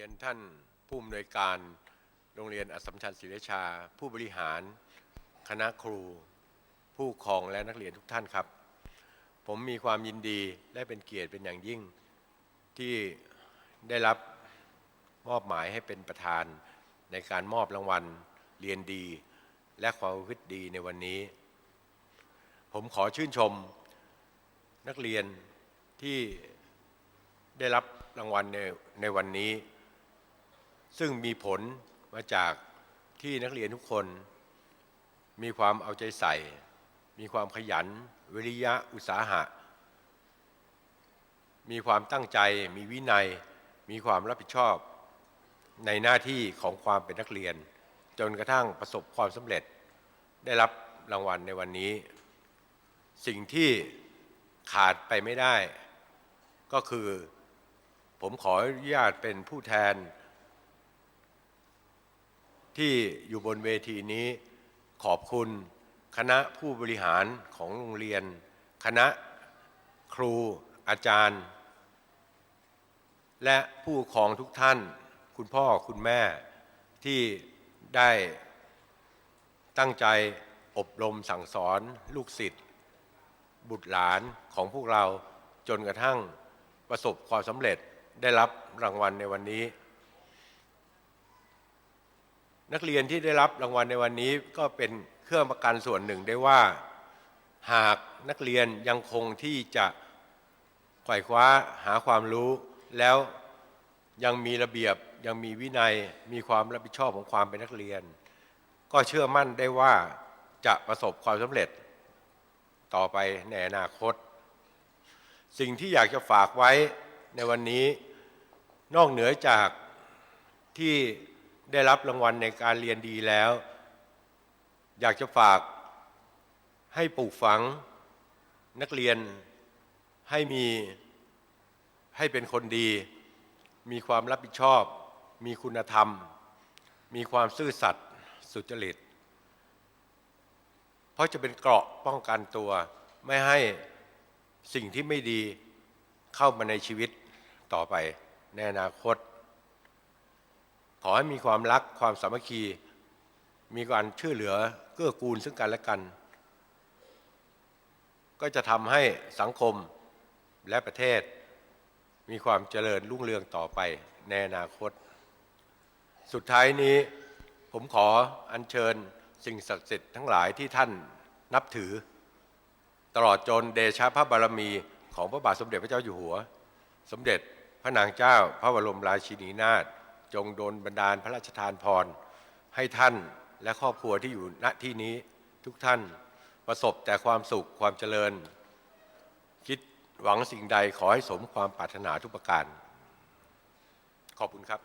รียนท่านผู้อำนวยการโรงเรียนอัสสัมชัญศรีราชา ผู้บริหาร คณะครู ผู้ปกครองและนักเรียนทุกท่านครับ ผมมีความยินดีและเป็นเกียรติเป็นอย่างยิ่ง ที่ได้รับมอบหมายให้เป็นประธานในการมอบรางวัลเรียนดี และความประพฤติดีในวันนี้ ผมขอชื่นชม นักเรียนที่ได้รับรางวัลในในวันนี้ ซึ่งมีผลมาจากที่นักเรียนทุกคน มีความเอาใจใส่ มีความขยัน วิริยะอุตสาหะ มีความตั้งใจ มีวินัย มีความรับผิดชอบ ในหน้าที่ของความเป็นนักเรียน จนกระทั่งประสบความสำเร็จ ได้รับรางวัลในวันนี้ สิ่งที่ขาดไปไม่ได้ ก็คือ ผมขออนุญาตเป็นผู้แทน ที่อยู่บนเวทีนี้ขอบคุณคณะผู้บริหารของโรงเรียน คณะครูอาจารย์ และผู้ปกครองทุกท่าน คุณพ่อคุณแม่ที่ได้ตั้งใจอบรมสั่งสอนลูกศิษย์บุตรหลานของพวกเราจนกระทั่งประสบความสำเร็จได้รับรางวัลในวันนี้ นักเรียนที่ได้รับรางวัลในวันนี้ก็เป็นเครื่องประกันส่วนหนึ่งได้ว่า หากนักเรียนยังคงที่จะไขว่คว้าหาความรู้ แล้วยังมีระเบียบยังมีวินัยมีความรับผิดชอบของความเป็นนักเรียน ก็เชื่อมั่นได้ว่าจะประสบความสำเร็จ ต่อไปในอนาคต สิ่งที่อยากจะฝากไว้ในวันนี้ นอกเหนือจากที่ ได้รับรางวัลในการเรียนดีแล้ว อยากจะฝากให้ปลูกฝังนักเรียนให้มีให้เป็นคนดี มีความรับผิดชอบ มีคุณธรรม มีความซื่อสัตย์สุจริต เพราะจะเป็นเกราะป้องกันตัว ไม่ให้สิ่งที่ไม่ดีเข้ามาในชีวิตต่อไปในอนาคต อให้มีความรักความสามัคคี มีการช่วยเหลือเกื้อกูลซึ่งกันและกัน ก็จะทำให้สังคมและประเทศ มีความเจริญรุ่งเรืองต่อไปในอนาคต สุดท้ายนี้ผมขออัญเชิญสิ่งศักดิ์สิทธิ์ทั้งหลายที่ท่านนับถือ ตลอดจนเดชะพระบารมีของพระบาทสมเด็จพระเจ้าอยู่หัว สมเด็จพระนางเจ้าพระบรมราชินีนาถ จงโดนบันดาลพระราชทานพร ให้ท่านและครอบครัวที่อยู่ณที่นี้ทุกท่านประสบแต่ความสุขความเจริญ คิดหวังสิ่งใดขอให้สมความปรารถนาทุกประการ ขอบคุณครับ